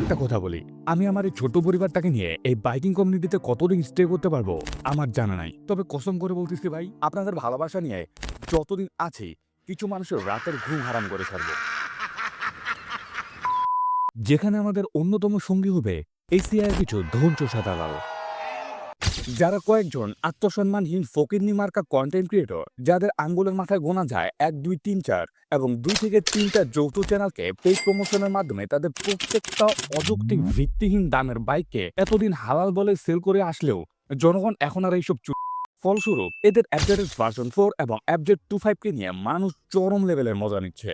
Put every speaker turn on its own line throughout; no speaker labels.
একটা কথা বলি। আমি আমার এই ছোট পরিবারটাকে নিয়ে এই বাইকিং কমিউনিটিতে কতদিন স্টে করতে পারব আমার জানা নাই। তবে কসম করে বলতেছি ভাই, আপনাদের ভালোবাসা নিয়ে যতদিন আছি, কিছু মানুষের রাতের ঘুম হারাম করে ছাড়বো। যেখানে আমাদের অন্যতম সঙ্গী হবে এশিয়ার কিছু ধৈর্য সাদালাল যারা কয়েকজন আত্মসম্মানহীন ফকিরনি মার্কা কন্টেন্ট ক্রিয়েটর যাদের আঙ্গুলের মাথায় গোনা যায় এক, দুই, তিন, চার এবং দুই থেকে তিনটা যৌথ চ্যানেলকে পেজ প্রমোশনের মাধ্যমে তাদের প্রত্যেকটা অযৌক্তিক ভিত্তিহীন দামের বাইককে এতদিন হালাল বলে সেল করে আসলেও জনগণ এখন আর এইসব ফলস্বরূপ এদের অ্যাপজেড ভার্সন ফোর এবং অ্যাপজেড টু ফাইভকে নিয়ে মানুষ চরম লেভেলের মজা নিচ্ছে।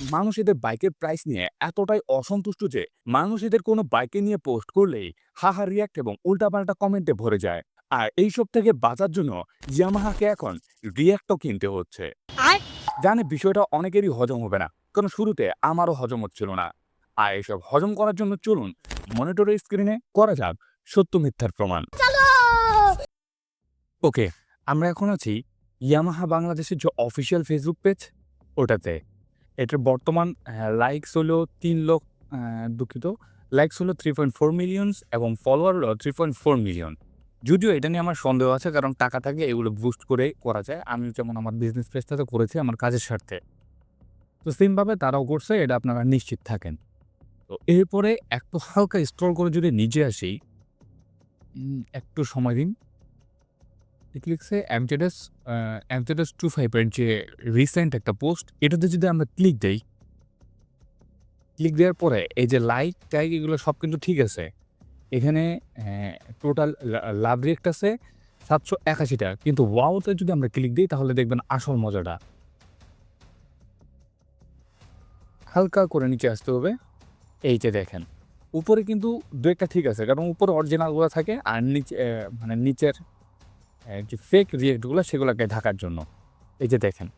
মানুষ এদের বাইকের প্রাইস নিয়ে এতটাই অসন্তুষ্ট যে মানুষ এদের কোনো বাইকে নিয়ে পোস্ট করলেই হাহা রিয়াক্ট এবং উল্টাপাল্টা কমেন্টে ভরে যায়। আর এইসব থেকে বাঁচার জন্য ইয়ামাহাকে এখন রিয়াক্টও কিনতে হচ্ছে। জানে বিষয়টা অনেকেরই হজম হবে না। কারণ শুরুতে আমারও হজম হচ্ছিল না। আর এসব হজম করার জন্য চলুন মনিটরের স্ক্রিনে করা যাক সত্য মিথ্যার প্রমাণ। ওকে আমরা এখন আছি ইয়ামাহা বাংলাদেশের যে অফিসিয়াল ফেসবুক পেজ ওটাতে। এটার বর্তমান লাইকস হলো তিন লক্ষ দুঃখিত লাইকস হলো থ্রি পয়েন্ট ফোর মিলিয়নস এবং ফলোয়ার হলো থ্রি পয়েন্ট ফোর মিলিয়ন যদিও এটা নিয়ে আমার সন্দেহ আছে, কারণ টাকা থাকে, এগুলো বুস্ট করে করা যায়। আমি যেমন আমার বিজনেস পেজটাতে করেছি, আমার কাজের স্বার্থে। তো সেমভাবে তারাও করছে, এটা আপনারা নিশ্চিত থাকেন। তো এরপরে একটু হালকা স্ট্রল করে যদি নিচে আসি একটু সময় দিন। লিখছে অ্যামটেডাস অ্যামটেডাস টু ফাইভের যে রিসেন্ট একটা পোস্ট এটাতে যদি আমরা ক্লিক দেই ক্লিক দেওয়ার পরে এই যে লাইক টাইক এগুলো সব কিন্তু ঠিক আছে। এখানে টোটাল লাভ রেট আছে সাতশো একাশিটা। কিন্তু ওয়াওতে যদি আমরা ক্লিক দিই, তাহলে দেখবেন আসল মজাটা। হালকা করে নিচে আসতে হবে। এই যে দেখেন, উপরে কিন্তু দু একটা ঠিক আছে, কারণ উপরে অরিজিনালগুলো থাকে আর নিচে মানে নিচের যে ফেক রিয়েক্টগুলো সেগুলোকে ঢাকার জন্য। এই যে দেখেন,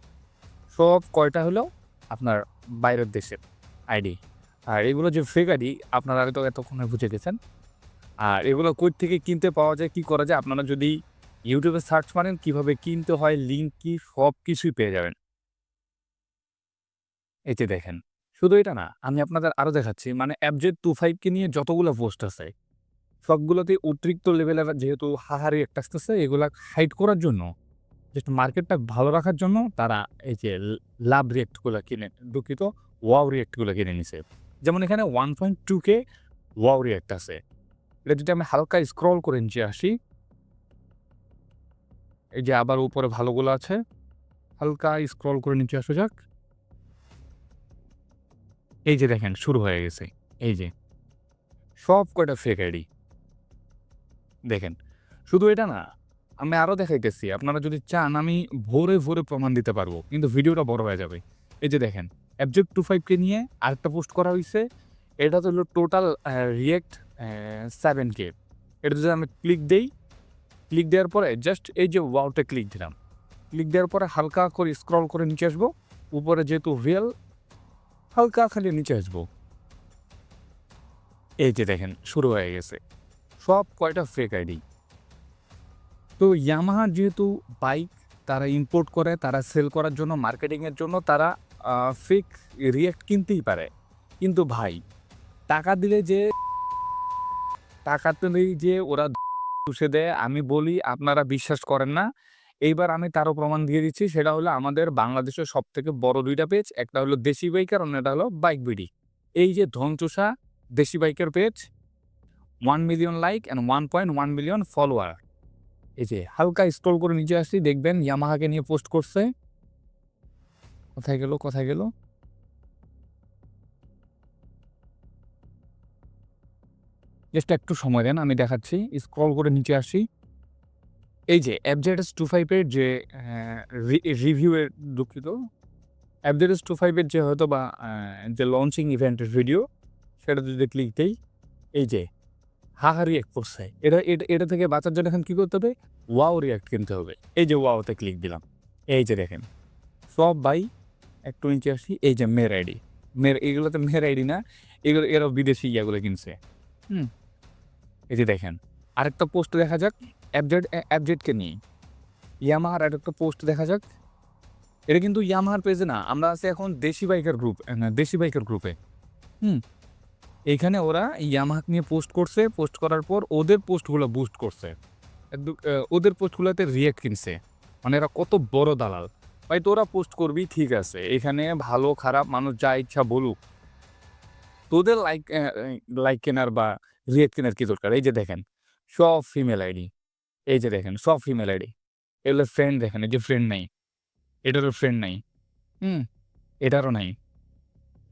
সব কয়টা হলো আপনার বাইরের দেশের আইডি আর এগুলো যে ফেক আইডি আপনারা হয়তো এতক্ষণে বুঝে গেছেন। আর এগুলো কই থেকে কিনতে পাওয়া যায়, কি করা যায়, আপনারা যদি ইউটিউবে সার্চ মারেন, কীভাবে কিনতে হয় লিঙ্ক কি, সব কিছুই পেয়ে যাবেন। যে দেখেন, শুধু এটা না, আমি আপনাদের আরও দেখাচ্ছি মানে অ্যাবজেড টু ফাইভকে নিয়ে যতগুলো পোস্ট আছে সবগুলোতে অতিরিক্ত লেভেলের যেহেতু হাহারি একটা আসতেছে, এগুলা হাইট করার জন্য জাস্ট মার্কেটটা ভালো রাখার জন্য তারা এই যে লাভ রিয়েক্টগুলো কিনে, দুঃখিত ওয়াও রিয়েক্টগুলো কিনে নিছে। যেমন এখানে ওয়ান পয়েন্ট টু কে ওয়াও রিয়েক্ট আছে। এটা যদি আমি হালকা স্ক্রল করে নিচে আসি, এই যে আবার উপরে ভালোগুলো আছে, হালকা স্ক্রল করে নিচে আসা যাক। এই যে দেখেন, শুরু হয়ে গেছে, এই যে। সব কয়টা ফেক আইডি দেখেন, শুধু এটা না, আমি আরও দেখাইতেছি, আপনারা যদি চান আমি ভোরে ভোরে প্রমাণ দিতে পারব, কিন্তু ভিডিওটা বড় হয়ে যাবে। এই যে দেখেন অ্যাবজেক্ট টু ফাইভকে নিয়ে আরেকটা পোস্ট করা হয়েছে এটা তো হলো টোটাল রিয়েক্ট সেভেন কে এটা যদি আমি ক্লিক দেই ক্লিক দেওয়ার পরে জাস্ট এই যে ওয়াওতে ক্লিক দিলাম। ক্লিক দেওয়ার পরে হালকা করে স্ক্রল করে নিচে আসব, উপরে যেহেতু রিয়েল হালকা খালি নিচে আসব। এই যে দেখেন, শুরু হয়ে গেছে। সব কয়টা ফেক আইডি তো ইয়ামাহা যেহেতু বাইক তারা ইম্পোর্ট করে, তারা সেল করার জন্য মার্কেটিংয়ের জন্য তারা ফেক রিয়েক্ট কিনতেই পারে। কিন্তু ভাই, টাকা দিলে যে, টাকা দিলেই যে ওরা চুষে দেয়, আমি বলি, আপনারা বিশ্বাস করেন না। এইবার আমি তারও প্রমাণ দিয়ে দিচ্ছি, সেটা হলো আমাদের বাংলাদেশের সব থেকে বড় দুইটা পেজ একটা হলো দেশি বাইকার অন্যটা হলো বাইক বিডি এই যে ধনচুষা, দেশি বাইকের page one million like and one point one million follower এই যে হালকা স্ক্রল করে নিচে আসছি দেখবেন ইয়ামাহাকে নিয়ে পোস্ট করছে। কোথায় গেল কোথায় গেল? জাস্ট একটু সময় দেন, আমি দেখাচ্ছি। স্ক্রল করে নিচে আসি। এই যে অ্যাপজেডএস টু ফাইভের যে রিভিউয়ের দুঃখিত। অ্যাপজেডএস টু ফাইভের যে হয়তো বা যে লঞ্চিং ইভেন্টের ভিডিও সেটা যদি ক্লিক দেই, এই যে হাহা রিয়াক্ট করছে। এটা এটা থেকে বাঁচার জন্য এখন কী করতে হবে? ওয়াও রিয়াক্ট কিনতে হবে। এই যে ওয়াওতে ক্লিক দিলাম। এই যে দেখেন। সব বাই একটু নিচে আসি। এই যে মের আইডি মের এগুলোতে মের আইডি না, এগুলো, এরা বিদেশি ইয়াগুলো কিনছে। হুম। এই যে দেখেন। আরেকটা পোস্ট দেখা যাক। অ্যাবজেড অ্যাবজেডকে নিয়ে। ইয়ামাহার আরেকটা পোস্ট দেখা যাক। এটা কিন্তু ইয়ামাহার পেজে না। আমরা আছি এখন দেশি বাইকের গ্রুপ দেশি বাইকের গ্রুপে হুম। এইখানে ওরা ইয়ামাহাক নিয়ে পোস্ট করছে পোস্ট করার পর ওদের পোস্টগুলো বুস্ট করছে। ওদের পোস্টগুলোতে রিয়েক্ট কিনছে। মানে এরা কত বড় দালাল। ভাই, তোরা পোস্ট করবি, ঠিক আছে। এখানে ভালো, খারাপ মানুষ যা ইচ্ছা বলুক। তোদের লাইক লাইক কেনার বা রিয়েক্ট কেনার কী দরকার? এই যে দেখেন, সব ফিমেল আইডি এই যে দেখেন, সব ফিমেল আইডি এগুলো ফ্রেন্ড দেখেন, এই যে ফ্রেন্ড নাই। এটারও ফ্রেন্ড নাই। হুম, এটারও নাই।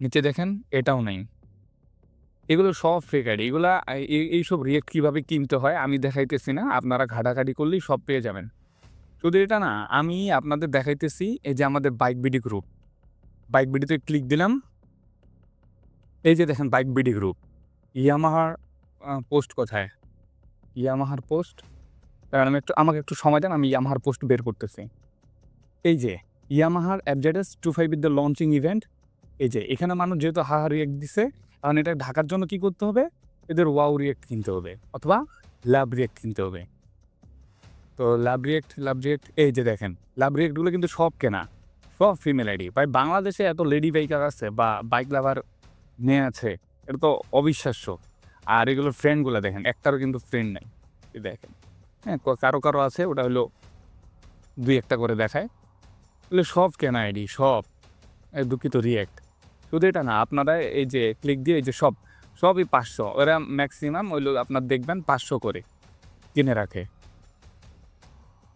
নিচে দেখেন, এটাও নাই। এগুলো সব ফেক আইডি এগুলা এই- এই- এইসব রিয়েক্ট কীভাবে কিনতে হয় আমি দেখাইতেছি না। আপনারা ঘাটাঘাটি করলেই সব পেয়ে যাবেন। শুধু এটা না, আমি আপনাদের দেখাইতেছি এই যে আমাদের বাইক বিডি গ্রুপ বাইক বিডিতে ক্লিক দিলাম। এই যে দেখেন বাইক বিডি গ্রুপ ইয়ামাহার পোস্ট কোথায়? ইয়ামাহার পোস্ট কারণ আমি একটু, আমাকে একটু সময় দেন, আমি ইয়ামাহার পোস্ট বের করতেছি। এই যে, ইয়ামাহার অ্যাবজেডেস two five with the launching event এই যে, এখানে মানুষ যেহেতু হাহা রিয়েক্ট দিছে কারণ এটা ঢাকার জন্য কি করতে হবে? এদের ওয়াও রিয়েক্ট কিনতে হবে, অথবা লাভ রিয়েক্ট কিনতে হবে। তো লাভ রিয়েক্ট লাভ রিয়েক্ট এই যে দেখেন লাভ রিয়েক্টগুলো কিন্তু সব কেনা, সব ফিমেল আইডি ভাই বাংলাদেশে এত লেডি বাইকার আছে বা বাইক লাভার মেয়ে আছে, এটা তো অবিশ্বাস্য। আর এগুলোর ফ্রেন্ডগুলো দেখেন, একটারও কিন্তু ফ্রেন্ড নাই দেখেন। হ্যাঁ কারও কারও আছে, ওটা হলো দুই একটা করে দেখায়। এগুলো সব কেনা আইডি সব। দুঃখিত রিয়েক্ট শুধু এটা না, আপনারা এই যে ক্লিক দিয়ে এই যে সব, সবই পাঁচশো। ওরা ম্যাক্সিমাম ওইগুলো আপনার দেখবেন পাঁচশো করে কিনে রাখে।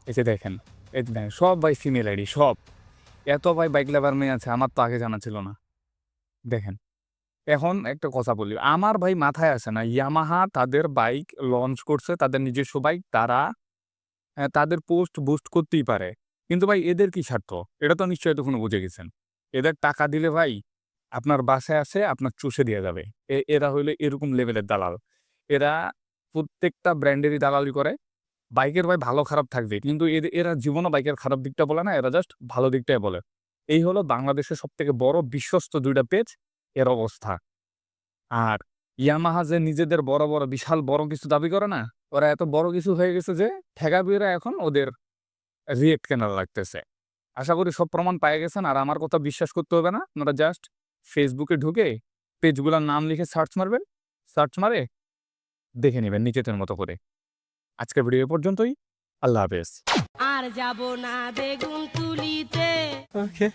এই যে দেখেন, এই দেখেন, সব ভাই ফিমেল আইডি সব। এত ভাই বাইক লেবার মেয়ে আছে, আমার তো আগে জানা ছিল না। দেখেন, এখন একটা কথা বলি, আমার ভাই মাথায় আসে না ইয়ামাহা তাদের বাইক লঞ্চ করছে, তাদের নিজস্ব বাইক তারা তাদের পোস্ট বুস্ট করতেই পারে। কিন্তু ভাই, এদের কি স্বার্থ? এটা তো নিশ্চয়ই তখন বুঝে গেছেন। এদের টাকা দিলে ভাই আপনার বাসায় আছে, আপনার চুষে দিয়ে যাবে। এরা হইলে এরকম লেভেলের দালাল। এরা প্রত্যেকটা ব্র্যান্ডেরই দালালি করে। বাইকের ভাই ভালো খারাপ থাকবে, কিন্তু এরা জীবনও বাইকের খারাপ দিকটা বলে না, এরা জাস্ট ভালো দিকটাই বলে। এই হলো বাংলাদেশের সব থেকে বড় বিশ্বস্ত দুইটা পেজ, এর অবস্থা। আর ইয়ামাহা যে নিজেদের বড় বড়, বিশাল, বড় কিছু দাবি করে না, ওরা এত বড় কিছু হয়ে গেছে যে ঠেকাবিরা এখন ওদের রিয়েক্ট কেনার লাগতেছে। আশা করি সব প্রমাণ পেয়ে গেছেন, আর আমার কথা বিশ্বাস করতে হবে না, আপনারা জাস্ট ফেসবুকে ঢুকে পেজগুলোর নাম লিখে সার্চ মারবেন। সার্চ মারে দেখে নেবেন নিচেতের মতো করে। আজকের ভিডিও পর্যন্তই। আল্লাহ হাফেজ।
আর যাব না বেগুন তুলিতে।
Okay.